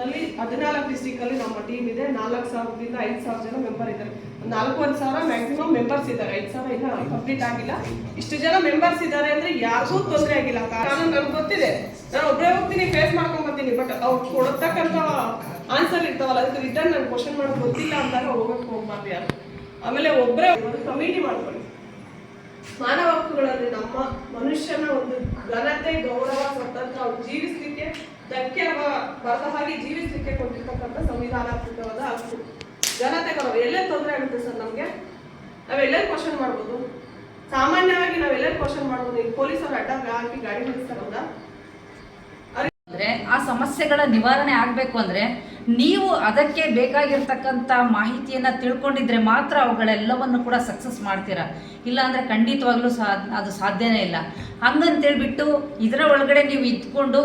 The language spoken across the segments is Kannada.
ನಲ್ಲಿ ಹದಿನಾಲ್ಕು ಡಿಸ್ಟ್ರಿಕ್ಟ್ ಅಲ್ಲಿ ನಮ್ಮ ಟೀಮ್ ಇದೆ. ನಾಲ್ಕು ಸಾವಿರದಿಂದ ಐದು ಸಾವಿರ ಜನ ಮೆಂಬರ್ ಇದ್ದಾರೆ. ಒಂದ್ ನಾಲ್ಕೂವರೆ ಸಾವಿರ ಮ್ಯಾಕ್ಸಿಮಮ್ ಮೆಂಬರ್ಸ್ ಇದ್ದಾರೆ. ಐದು ಸಾವಿರ ಇಲ್ಲ ಕಂಪ್ಲೀಟ್ ಆಗಿಲ್ಲ. ಇಷ್ಟು ಜನ ಮೆಂಬರ್ಸ್ ಇದ್ದಾರೆ ಅಂದ್ರೆ ಯಾರಿಗೂ ತೊಂದರೆ ಆಗಿಲ್ಲ. ಕಾರಣ ನನ್ಗೆ ಗೊತ್ತಿದೆ. ನಾನು ಒಬ್ಬರೇ ಹೋಗ್ತೀನಿ ಫೇಸ್ ಮಾಡ್ಕೊಂಡ್ ಬರ್ತೀನಿ ಬಟ್ ಅವ್ರು ಕೊಡತಕ್ಕಂಥ ಆನ್ಸರ್ ಇರ್ತಾವಲ್ಲ, ಅದಕ್ಕೆ ರಿಟರ್ನ್ ನಾನು ಕ್ವಶನ್ ಮಾಡೋದು ಗೊತ್ತಿಲ್ಲ ಅಂದಾಗ ಹೋಗಕ್ಕೆ ಹೋಗ್ಬಾರ್ದು ಯಾರು. ಆಮೇಲೆ ಒಬ್ಬರೇ ಕಮಿಟಿ ಮಾಡ್ಕೊಳ್ಳಿ. ಮಾನವ ಹಕ್ಕುಗಳಲ್ಲಿ ನಮ್ಮ ಮನುಷ್ಯನ ಒಂದು ಘನತೆ, ಗೌರವ, ಸ್ವತಂತ್ರ ಅವ್ರು ಜೀವಿಸ್ಲಿಕ್ಕೆ ಧಕ್ಕೆ ಬರದ ಹಾಗೆ ಜೀವಿಸಲಿಕ್ಕೆ ಕೊಟ್ಟಿರ್ತಕ್ಕಂಥ ಸಂವಿಧಾನಾತ್ಮಕವಾದ ಹಕ್ಕು. ಜನತೆಗಳು ಎಲ್ಲೇ ತೊಂದರೆ ಆಗುತ್ತೆ ಸರ್ ನಮ್ಗೆ? ನಾವೆಲ್ಲೇ ಕ್ವಶನ್ ಮಾಡ್ಬೋದು? ಸಾಮಾನ್ಯವಾಗಿ ನಾವೆಲ್ಲೇ ಕ್ವಶನ್ ಮಾಡ್ಬೋದು? ಈಗ ಪೊಲೀಸರು ಅಡ್ಡ ಹಾಕಿ ಗಾಡಿ ನಿಲ್ಲಿಸ್ತಾರಲ್ಲ ಅಂದ್ರೆ ಆ ಸಮಸ್ಯೆಗಳ ನಿವಾರಣೆ ಆಗಬೇಕು ಅಂದ್ರೆ ನೀವು ಅದಕ್ಕೆ ಬೇಕಾಗಿರ್ತಕ್ಕಂಥ ಮಾಹಿತಿಯನ್ನು ತಿಳ್ಕೊಂಡಿದ್ರೆ ಮಾತ್ರ ಅವುಗಳೆಲ್ಲವನ್ನು ಕೂಡ ಸಕ್ಸಸ್ ಮಾಡ್ತೀರಾ? ಇಲ್ಲಾಂದರೆ ಖಂಡಿತವಾಗ್ಲೂ ಸಾ ಅದು ಸಾಧ್ಯನೇ ಇಲ್ಲ. ಹಂಗಂತೇಳ್ಬಿಟ್ಟು ಇದರ ಒಳಗಡೆ ನೀವು ಇದ್ಕೊಂಡು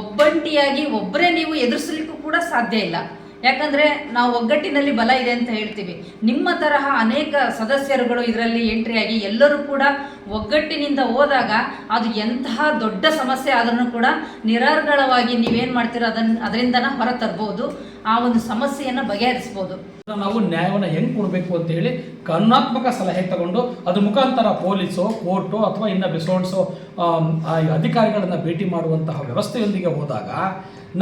ಒಬ್ಬಂಟಿಯಾಗಿ ಒಬ್ಬರೇ ನೀವು ಎದುರಿಸಲಿಕ್ಕೂ ಕೂಡ ಸಾಧ್ಯ ಇಲ್ಲ. ಯಾಕಂದ್ರೆ ನಾವು ಒಗ್ಗಟ್ಟಿನಲ್ಲಿ ಬಲ ಇದೆ ಅಂತ ಹೇಳ್ತೀವಿ. ನಿಮ್ಮ ತರಹ ಅನೇಕ ಸದಸ್ಯರುಗಳು ಇದರಲ್ಲಿ ಎಂಟ್ರಿ ಆಗಿ ಎಲ್ಲರೂ ಕೂಡ ಒಗ್ಗಟ್ಟಿನಿಂದ ಹೋದಾಗ ಅದು ಎಂತಹ ದೊಡ್ಡ ಸಮಸ್ಯೆ ಆದ್ರೂ ಕೂಡ ನಿರರ್ಗಳವಾಗಿ ನೀವೇನು ಮಾಡ್ತೀರೋ ಅದನ್ನು ಅದರಿಂದನ ಹೊರ ತರ್ಬೋದು ಆ ಒಂದು ಸಮಸ್ಯೆಯನ್ನು ಬಗೆಹರಿಸ್ಬೋದು. ನಾವು ನ್ಯಾಯವನ್ನು ಹೆಂಗೆ ಕೊಡಬೇಕು ಅಂತ ಹೇಳಿ ಕಾನೂನಾತ್ಮಕ ಸಲಹೆ ತಗೊಂಡು ಅದ್ರ ಮುಖಾಂತರ ಪೊಲೀಸೋ, ಕೋರ್ಟು ಅಥವಾ ಇನ್ನು ರಿಸೋರ್ಟ್ಸು ಅಧಿಕಾರಿಗಳನ್ನು ಭೇಟಿ ಮಾಡುವಂತಹ ವ್ಯವಸ್ಥೆಯೊಂದಿಗೆ ಹೋದಾಗ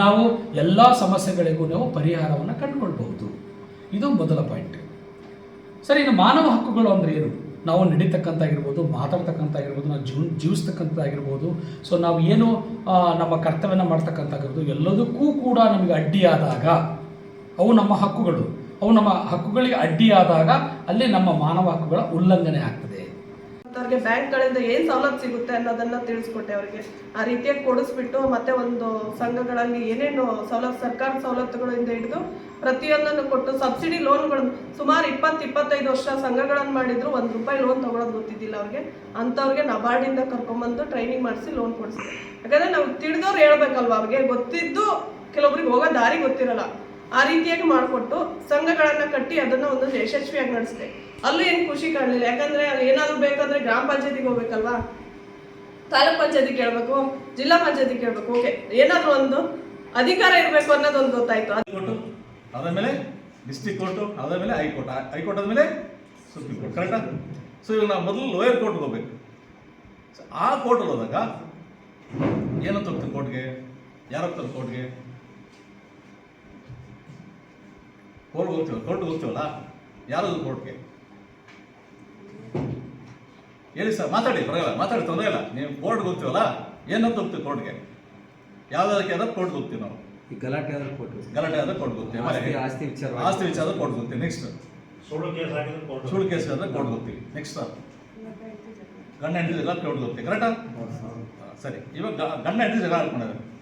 ನಾವು ಎಲ್ಲ ಸಮಸ್ಯೆಗಳಿಗೂ ನಾವು ಪರಿಹಾರವನ್ನು ಕಂಡುಕೊಳ್ಬಹುದು. ಇದು ಮೊದಲ ಪಾಯಿಂಟ್. ಸರಿ, ಇನ್ನು ಮಾನವ ಹಕ್ಕುಗಳು ಅಂದರೆ ಏನು? ನಾವು ನಡೀತಕ್ಕಂಥಾಗಿರ್ಬೋದು ಮಾತಾಡ್ತಕ್ಕಂಥಾಗಿರ್ಬೋದು ನಾವು ಜೀವ ಜೀವಿಸ್ತಕ್ಕಂಥದ್ದಾಗಿರ್ಬೋದು ಸೊ ನಾವು ಏನು ನಮ್ಮ ಕರ್ತವ್ಯನ ಮಾಡ್ತಕ್ಕಂಥಾಗಿರ್ಬೋದು ಎಲ್ಲದಕ್ಕೂ ಕೂಡ ನಮಗೆ ಅಡ್ಡಿಯಾದಾಗ, ಅವು ನಮ್ಮ ಹಕ್ಕುಗಳು. ಅವು ನಮ್ಮ ಹಕ್ಕುಗಳಿಗೆ ಅಡ್ಡಿಯಾದಾಗ, ಅಲ್ಲಿ ನಮ್ಮ ಮಾನವ ಹಕ್ಕುಗಳ ಉಲ್ಲಂಘನೆ ಆಗ್ತದೆ. ಅವ್ರಿಗೆ ಬ್ಯಾಂಕ್ಗಳಿಂದ ಏನು ಸವಲತ್ತು ಸಿಗುತ್ತೆ ಅನ್ನೋದನ್ನ ತಿಳಿಸ್ಕೊಟ್ಟೆ ಅವ್ರಿಗೆ. ಆ ರೀತಿಯಾಗಿ ಕೊಡಿಸ್ಬಿಟ್ಟು ಮತ್ತೆ ಒಂದು ಸಂಘಗಳಲ್ಲಿ ಏನೇನು ಸವಲತ್ತು, ಸರ್ಕಾರ ಸವಲತ್ತುಗಳಿಂದ ಹಿಡಿದು ಪ್ರತಿಯೊಂದನ್ನು ಕೊಟ್ಟು ಸಬ್ಸಿಡಿ ಲೋನ್ಗಳು ಸುಮಾರು ಇಪ್ಪತ್ತು ಇಪ್ಪತ್ತೈದು ವರ್ಷ ಸಂಘಗಳನ್ನು ಮಾಡಿದ್ರು ಒಂದು ರೂಪಾಯಿ ಲೋನ್ ತಗೊಳೋದು ಗೊತ್ತಿದ್ದಿಲ್ಲ ಅವ್ರಿಗೆ. ಅಂಥವ್ರಿಗೆ ನಬಾರ್ಡಿಂದ ಕರ್ಕೊಂಬಂದು ಟ್ರೈನಿಂಗ್ ಮಾಡಿಸಿ ಲೋನ್ ಕೊಡಿಸಿದೆ ಯಾಕಂದರೆ ನಾವು ತಿಳಿದವ್ರು ಹೇಳ್ಬೇಕಲ್ವಾ ಅವ್ರಿಗೆ ಗೊತ್ತಿದ್ದು ಕೆಲವೊಬ್ರಿಗೆ ಹೋಗೋ ದಾರಿ ಗೊತ್ತಿರಲ್ಲ. ಆ ರೀತಿಯಾಗಿ ಮಾಡಿಕೊಟ್ಟು ಸಂಘಗಳನ್ನ ಕಟ್ಟಿ ಅದನ್ನ ಒಂದು ಯಶಸ್ವಿಯಾಗಿ ನಡೆಸಿದೆ. ಅಲ್ಲೂ ಏನು ಖುಷಿ ಕಾಣಲಿಲ್ಲ. ಯಾಕಂದ್ರೆ ಅಲ್ಲಿ ಏನಾದ್ರು ಬೇಕಂದ್ರೆ ಗ್ರಾಮ ಪಂಚಾಯತಿಗೆ ಹೋಗ್ಬೇಕಲ್ವಾ? ತಾಲೂಕ್ ಪಂಚಾಯತಿ ಕೇಳಬೇಕು, ಜಿಲ್ಲಾ ಪಂಚಾಯತಿ ಕೇಳಬೇಕು. ಓಕೆ, ಏನಾದರೂ ಒಂದು ಅಧಿಕಾರ ಇರಬೇಕು ಅನ್ನೋದೊಂದು ಗೊತ್ತಾಯ್ತು. ಅದ್- ಕೋರ್ಟು ಅದಾದಮೇಲೆ ಡಿಸ್ಟ್ರಿಕ್ಟ್ ಕೋರ್ಟು ಅದಾದಮೇಲೆ ಹೈಕೋರ್ಟ್. ಹೈಕೋರ್ಟ್ ಆದಮೇಲೆ ಸುಪ್ರೀಂ ಕೋರ್ಟ್ ಕರೆಕ್ಟಾ ಸೊ ಇವಾಗ ನಾವು ಮೊದಲು ಲೋಯರ್ ಕೋರ್ಟ್ಗೆ ಹೋಗ್ಬೇಕು. ಆ ಕೋರ್ಟಲ್ಲಿ ಹೋದಾಗ ಏನಂತ ಹೋಗ್ತಾರೆ ಕೋರ್ಟ್ಗೆ ಯಾರು ಹೋಗ್ತಾರೆ ಕೋರ್ಟ್ಗೆ ಕೋರ್ಟ್ಗೆ ಹೋಗ್ತೀವಲ್ಲ ಕೋರ್ಟ್ಗೆ ಹೋಗ್ತೀವಲ್ಲ? ಯಾರು ಕೋರ್ಟ್ಗೆ ಹೇಳಿ ಸರ್ ಮಾತಾಡಿ ಬರೋಲ್ಲ ಮಾತಾಡಿ ತೊಂದರೆ ಇಲ್ಲ. ನೀವು ಕೋರ್ಟ್ಗೆ ಹೋಗ್ತೀವಲ್ಲ? ಏನಂತ ಹೋಗ್ತೀವಿ ಕೋರ್ಟ್ಗೆ ಯಾವ್ದಕ್ಕೆ ಆದ್ರೆ ಕೋರ್ಟ್ಗೆ ಹೋಗ್ತೀವಿ ನಾವು. ಈ ಗಲಾಟೆ ಆದ್ರೆ ಕೋರ್ಟ್ ಗಲಾಟೆ ಆದ್ರೆ ಕೋರ್ಟ್ಗೆ ಹೋಗ್ತೀವಿ. ಆಸ್ತಿ- ಆಸ್ತಿ ವಿಚಾರ ಆಸ್ತಿ ವಿಚಾರ ಕೊಟ್ಟು ಹೋಗ್ತೀವಿ. ನೆಕ್ಸ್ಟ್ ಸುಳ್ಳು ಕೇಸ್ ಆಗಿದ್ರೆ ಕೋರ್ಟ್ ಸುಳ್ಳು ಕೇಸ್ ಆದ್ರೆ ಕೋರ್ಟ್ಗೆ ಹೋಗ್ತೀವಿ. ನೆಕ್ಸ್ಟ್ ಗಂಡ ಹೆಂಡತಿ ಜಗಳ. ಕೋರ್ಟ್ಗೆ ಹೋಗ್ತೀವಿ. ಕರೆಕ್ಟಾ ಸರಿ. ಇವಾಗ ಗಂಡ ಹೆಂಡತಿ ಜಗಳ ಆಡ್ಕೊಂಡಿದ್ದಾರೆ.